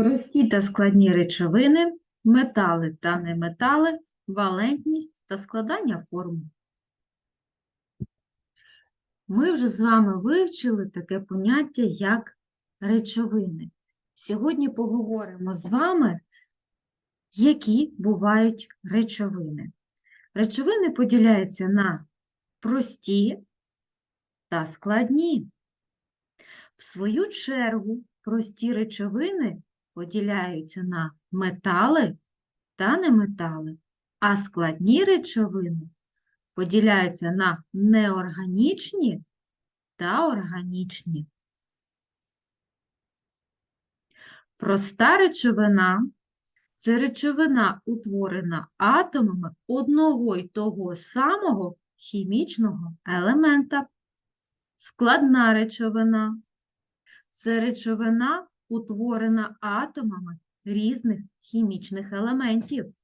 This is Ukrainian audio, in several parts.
Прості та складні речовини, метали та неметали, валентність та складання формул. Ми вже з вами вивчили таке поняття, як речовини. Сьогодні поговоримо з вами, які бувають речовини. Речовини поділяються на прості та складні. В свою чергу, прості речовини поділяються на метали та неметали, а складні речовини поділяються на неорганічні та органічні. Проста речовина це речовина, утворена атомами одного й того самого хімічного елемента. Складна речовина це речовина, утворена атомами різних хімічних елементів.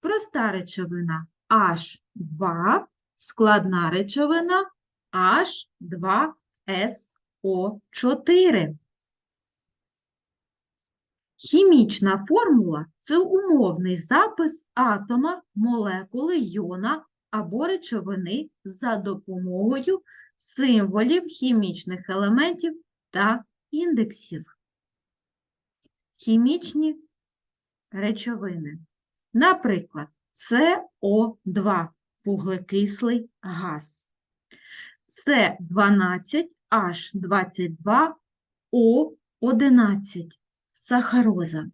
Проста речовина H2, складна речовина H2SO4. Хімічна формула це умовний запис атома, молекули, йона або речовини за допомогою символів хімічних елементів та індексів. Хімічні речовини. Наприклад, СО2 вуглекислий газ. С12H22O11 сахароза.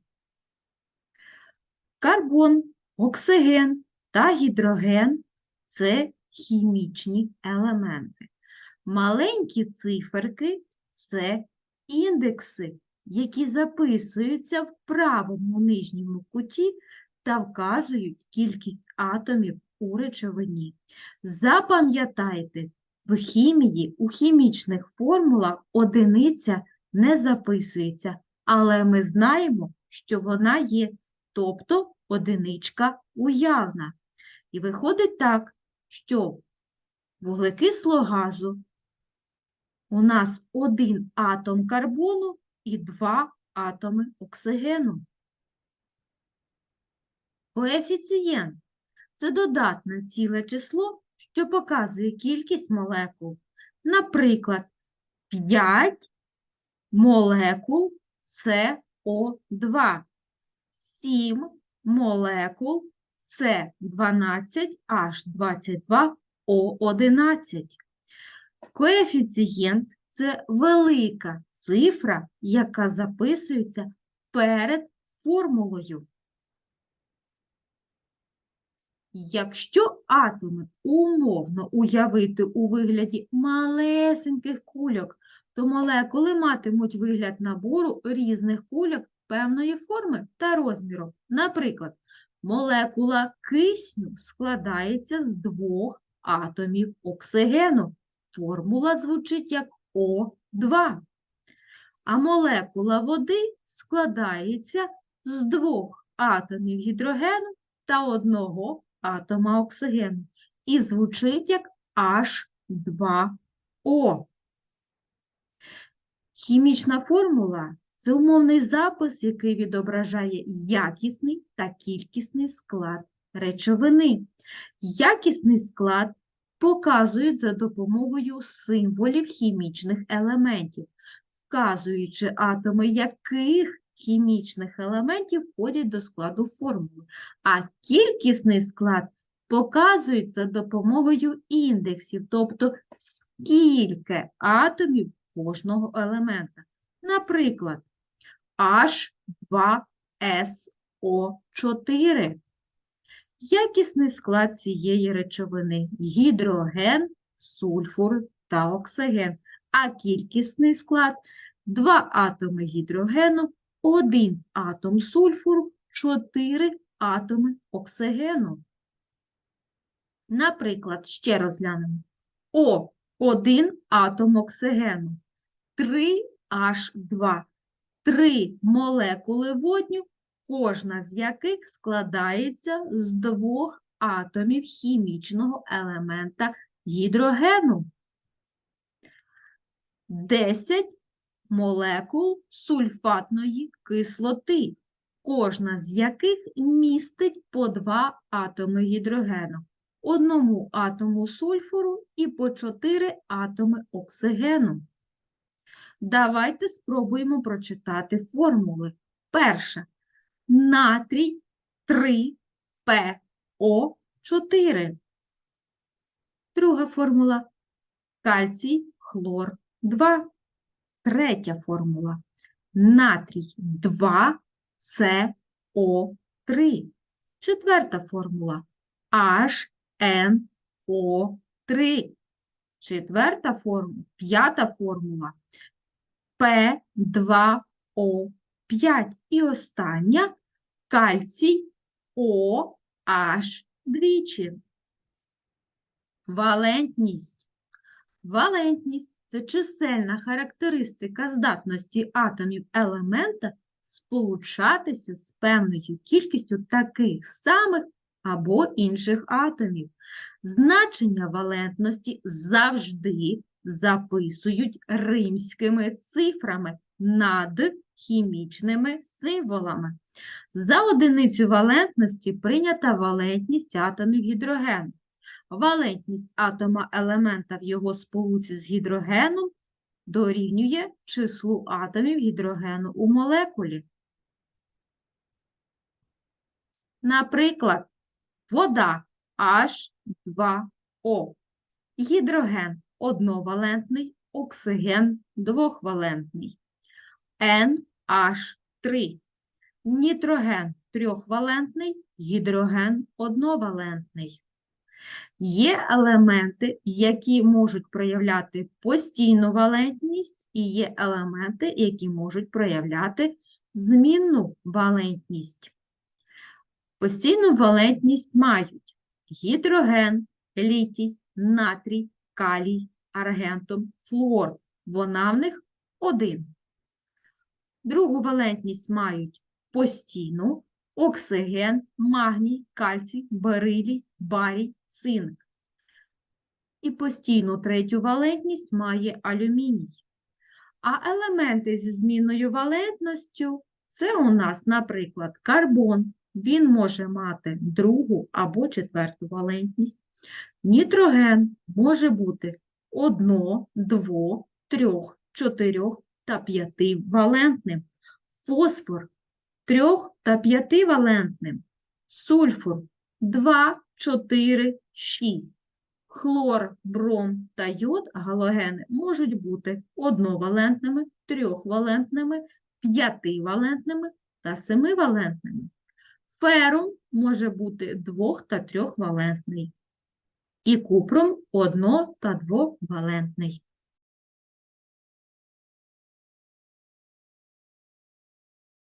Карбон, оксиген та гідроген це хімічні елементи. Маленькі циферки це індекси, які записуються в правому нижньому куті та вказують кількість атомів у речовині. Запам'ятайте, в хімії у хімічних формулах одиниця не записується, але ми знаємо, що вона є, тобто одиничка уявна. І виходить так, що вуглекислого газу у нас один атом карбону і два атоми оксигену. Коефіцієнт це додатне ціле число, що показує кількість молекул. Наприклад, 5 молекул СО2, 7 молекул С12H22O11. Коефіцієнт це велика цифра, яка записується перед формулою. Якщо атоми умовно уявити у вигляді малесеньких кульок, то молекули матимуть вигляд набору різних кульок певної форми та розміру. Наприклад, молекула кисню складається з двох атомів оксигену. Формула звучить як О2. А молекула води складається з двох атомів гідрогену та одного атома оксигену і звучить як H2O. Хімічна формула це умовний запис, який відображає якісний та кількісний склад речовини. Якісний склад показують за допомогою символів хімічних елементів, вказуючи атоми яких хімічних елементів входять до складу формули. А кількісний склад показують за допомогою індексів, тобто скільки атомів кожного елемента. Наприклад, H2SO4. Якісний склад цієї речовини – гідроген, сульфур та оксиген. А кількісний склад – два атоми гідрогену, один атом сульфуру, чотири атоми оксигену. Наприклад, ще розглянемо. О – один атом оксигену, 3H2, три молекули водню, кожна з яких складається з двох атомів хімічного елемента гідрогену. 10 молекул сульфатної кислоти, кожна з яких містить по два атоми гідрогену, одному атому сульфуру і по чотири атоми оксигену. Давайте спробуємо прочитати формули. Перша. Натрій 3 ПО4. Друга формула. Кальцій хлор 2. Третя формула. Натрій 2 СО3. Четверта формула. HNO3. Четверта формула. П'ята формула. П2О5. І остання кальцій OH двічі. Валентність. Валентність це чисельна характеристика здатності атомів елемента сполучатися з певною кількістю таких самих або інших атомів. Значення валентності завжди записують римськими цифрами над хімічними символами. За одиницю валентності прийнята валентність атомів гідрогену. Валентність атома елемента в його сполуці з гідрогеном дорівнює числу атомів гідрогену у молекулі. Наприклад, вода H2O, гідроген одновалентний, оксиген двохвалентний, NH3, нітроген трьохвалентний, гідроген одновалентний. Є елементи, які можуть проявляти постійну валентність, і є елементи, які можуть проявляти змінну валентність. Постійну валентність мають гідроген, літій, натрій, калій, аргентум, флуор. Вона в них один. Другу валентність мають постійну оксиген, магній, кальцій, берилій, барій, цинк. І постійну третю валентність має алюміній. А елементи зі змінною валентністю це у нас, наприклад, карбон. Він може мати другу або четверту валентність. Нітроген може бути одно, дво, трьох, чотирьох та п'ятивалентним. Фосфор трьох та п'ятивалентним. Сульфур 2, 4, 6. Хлор, бром та йод галогени можуть бути одновалентними, трьохвалентними, п'ятивалентними та семивалентними. Ферум може бути двох- та трьохвалентний. І купром одно- та двовалентний.